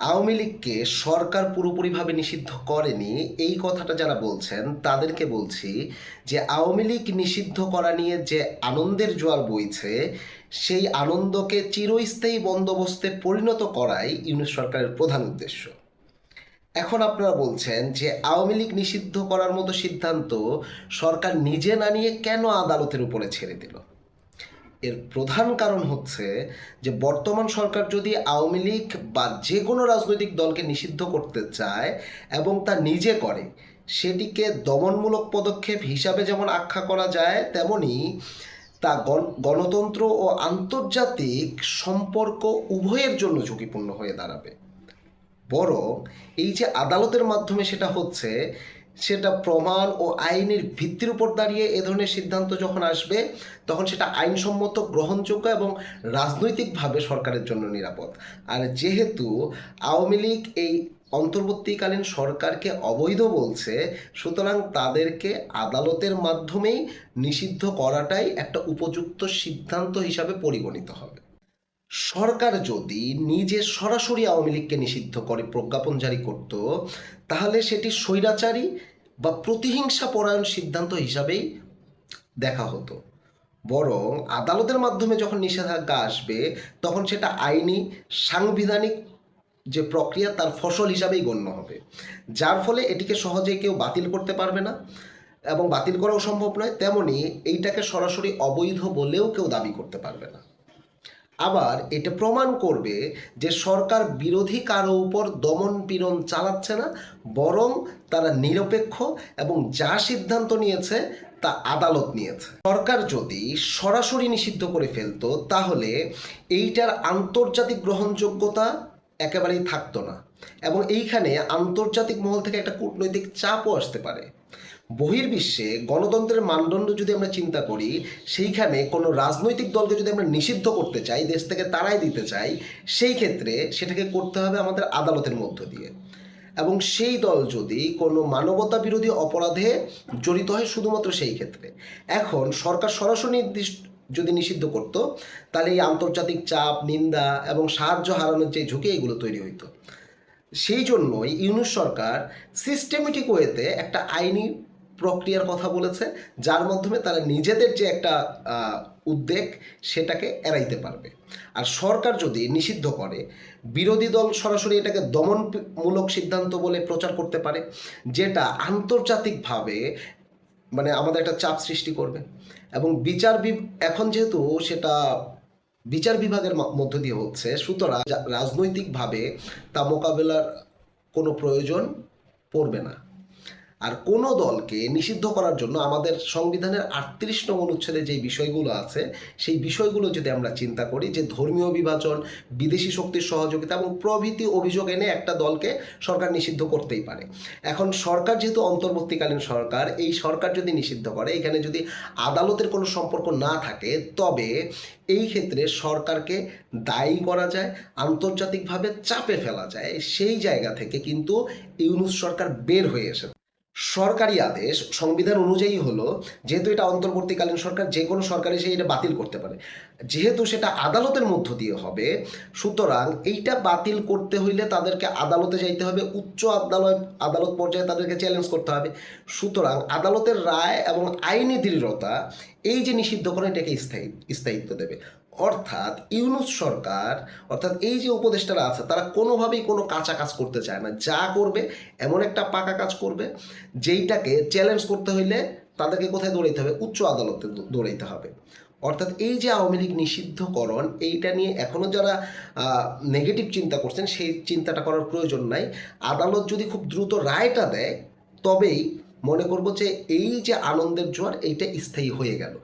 আওয়ামী লীগকে সরকার পুরোপুরিভাবে নিষিদ্ধ করেনি, এই কথাটা যারা বলছেন, তাদেরকে বলছি যে আওয়ামী লীগ নিষিদ্ধ করা নিয়ে যে আনন্দের জোয়ার বইছে, সেই আনন্দকে চিরস্থায়ী বন্দোবস্তে পরিণত করাই ইউনিট সরকারের প্রধান উদ্দেশ্য। এখন আপনারা বলছেন যে আওয়ামী লীগ নিষিদ্ধ করার মতো সিদ্ধান্ত সরকার নিজে না নিয়ে কেন আদালতের উপরে ছেড়ে দিল? এর প্রধান কারণ হচ্ছে যে বর্তমান সরকার যদি আওয়ামী লীগ বা যে কোনো রাজনৈতিক দলকে নিষিদ্ধ করতে চায় এবং তা নিজে করে, সেটিকে দমনমূলক পদক্ষেপ হিসাবে যেমন আখ্যা করা যায়, তেমনি তা গণ- গণতন্ত্র ও আন্তর্জাতিক সম্পর্ক উভয়ের জন্য ঝুঁকিপূর্ণ হয়ে দাঁড়াবে। বরং এই যে আদালতের মাধ্যমে সেটা হচ্ছে সেটা প্রমাণ ও আইনের ভিত্তির উপর দাঁড়িয়ে এ ধরনের সিদ্ধান্ত যখন আসবে, তখন সেটা আইনসম্মত, গ্রহণযোগ্য এবং রাজনৈতিকভাবে সরকারের জন্য নিরাপদ। আর যেহেতু আওয়ামী লীগ এই অন্তর্বর্তীকালীন সরকারকে অবৈধ বলছে, সুতরাং তাদেরকে আদালতের মাধ্যমেই নিষিদ্ধ করাটাই একটা উপযুক্ত সিদ্ধান্ত হিসাবে পরিগণিত হবে। সরকার যদি নিজে সরাসরি আওয়ামী লীগকে নিষিদ্ধ করে, প্রজ্ঞাপন জারি করত, তাহলে সেটি স্বৈরাচারী বা প্রতিহিংসা পরায়ণ সিদ্ধান্ত হিসাবেই দেখা হতো। বরং আদালতের মাধ্যমে যখন নিষেধাজ্ঞা আসবে, তখন সেটা আইনি, সাংবিধানিক যে প্রক্রিয়া, তার ফসল হিসাবেই গণ্য হবে। যার ফলে এটিকে সহজে কেউ বাতিল করতে পারবে না এবং বাতিল করাও সম্ভব নয়, তেমনি এইটাকে সরাসরি অবৈধ বলেও কেউ দাবি করতে পারবে না। আবার এটা প্রমাণ করবে যে সরকার বিরোধী কারও উপর দমন পীড়ন চালাচ্ছে না, বরং তারা নিরপেক্ষ এবং যা সিদ্ধান্ত নিয়েছে তা আদালত নিয়েছে। সরকার যদি সরাসরি নিষিদ্ধ করে ফেলতো, তাহলে এইটার আন্তর্জাতিক গ্রহণযোগ্যতা একেবারেই থাকতো না। এবং এইখানে আন্তর্জাতিক মহল থেকে একটা কূটনৈতিক চাপও আসতে পারে। বহির্বিশ্বে গণতন্ত্রের মানদণ্ড যদি আমরা চিন্তা করি, সেইখানে কোনো রাজনৈতিক দলকে যদি আমরা নিষিদ্ধ করতে চাই, দেশ থেকে তারাই দিতে চাই, সেই ক্ষেত্রে সেটাকে করতে হবে আমাদের আদালতের মধ্য দিয়ে। এবং সেই দল যদি কোনো মানবতা বিরোধী অপরাধে জড়িত হয়, শুধুমাত্র সেই ক্ষেত্রে। এখন সরকার সরাসরি নির্দিষ্ট যদি নিষিদ্ধ করত, তাহলে এই আন্তর্জাতিক চাপ, নিন্দা এবং সাহায্য হারানোর যে ঝুঁকি, এগুলো তৈরি হইতো। সেই জন্যই ইউনুস সরকার সিস্টেমেটিক ওয়েতে একটা আইনি প্রক্রিয়ার কথা বলেছে, যার মাধ্যমে তারা নিজেদের যে একটা উদ্বেগ, সেটাকে এড়াইতে পারবে। আর সরকার যদি নিষিদ্ধ করে, বিরোধী দল সরাসরি এটাকে দমনমূলক সিদ্ধান্ত বলে প্রচার করতে পারে, যেটা আন্তর্জাতিকভাবে মানে আমাদের একটা চাপ সৃষ্টি করবে। এবং বিচার এখন যেহেতু সেটা বিচার বিভাগের মধ্য দিয়ে হচ্ছে, সুতরাং রাজনৈতিকভাবে তা মোকাবেলার কোনো প্রয়োজন পড়বে না। আর কোনো দলকে নিষিদ্ধ করার জন্য আমাদের সংবিধানের আটত্রিশ নং অনুচ্ছেদে যে বিষয়গুলো আছে, সেই বিষয়গুলো যদি আমরা চিন্তা করি, যে ধর্মীয় বিভাজন, বিদেশি শক্তির সহযোগিতা এবং প্রভৃতি অভিযোগ এনে একটা দলকে সরকার নিষিদ্ধ করতেই পারে। এখন সরকার যেহেতু অন্তর্বর্তীকালীন সরকার, এই সরকার যদি নিষিদ্ধ করে, এখানে যদি আদালতের কোনো সম্পর্ক না থাকে, তবে এই ক্ষেত্রে সরকারকে দায়ী করা যায়, আন্তর্জাতিকভাবে চাপে ফেলা যায়, সেই জায়গা থেকে কিন্তু ইউনুস সরকার বের হয়ে এসেছে। সরকারি আদেশ, সংবিধান অনুযায়ী হলো, যেহেতু এটা অন্তর্বর্তীকালীন সরকার, যে কোনো সরকার এসে এটা বাতিল করতে পারে। যেহেতু সেটা আদালতের মধ্য দিয়ে হবে, সুতরাং এইটা বাতিল করতে হইলে তাদেরকে আদালতে যাইতে হবে, উচ্চ আদালত আদালত পর্যায়ে তাদেরকে চ্যালেঞ্জ করতে হবে। সুতরাং আদালতের রায় এবং আইনি দৃঢ়তা, এই যে নিষিদ্ধকরণ, এটাকে স্থায়ী, স্থায়িত্ব দেবে। অর্থাৎ ইউনুস সরকার, অর্থাৎ এই যে উপদেষ্টারা আছে, তারা কোনোভাবেই কোনো কাঁচা কাজ করতে চায় না। যা করবে, এমন একটা পাকা কাজ করবে, যেইটাকে চ্যালেঞ্জ করতে হইলে তাদেরকে কোথায় দৌড়াইতে হবে? উচ্চ আদালতে দৌড়াইতে হবে। অর্থাৎ এই যে আওয়ামী লীগ নিষিদ্ধকরণ, এইটা নিয়ে এখনও যারা নেগেটিভ চিন্তা করছেন, সেই চিন্তাটা করার প্রয়োজন নাই। আদালত যদি খুব দ্রুত রায়টা দেয়, তবেই মনে করব যে এই যে আনন্দের জোয়ার, এইটা স্থায়ী হয়ে গেল।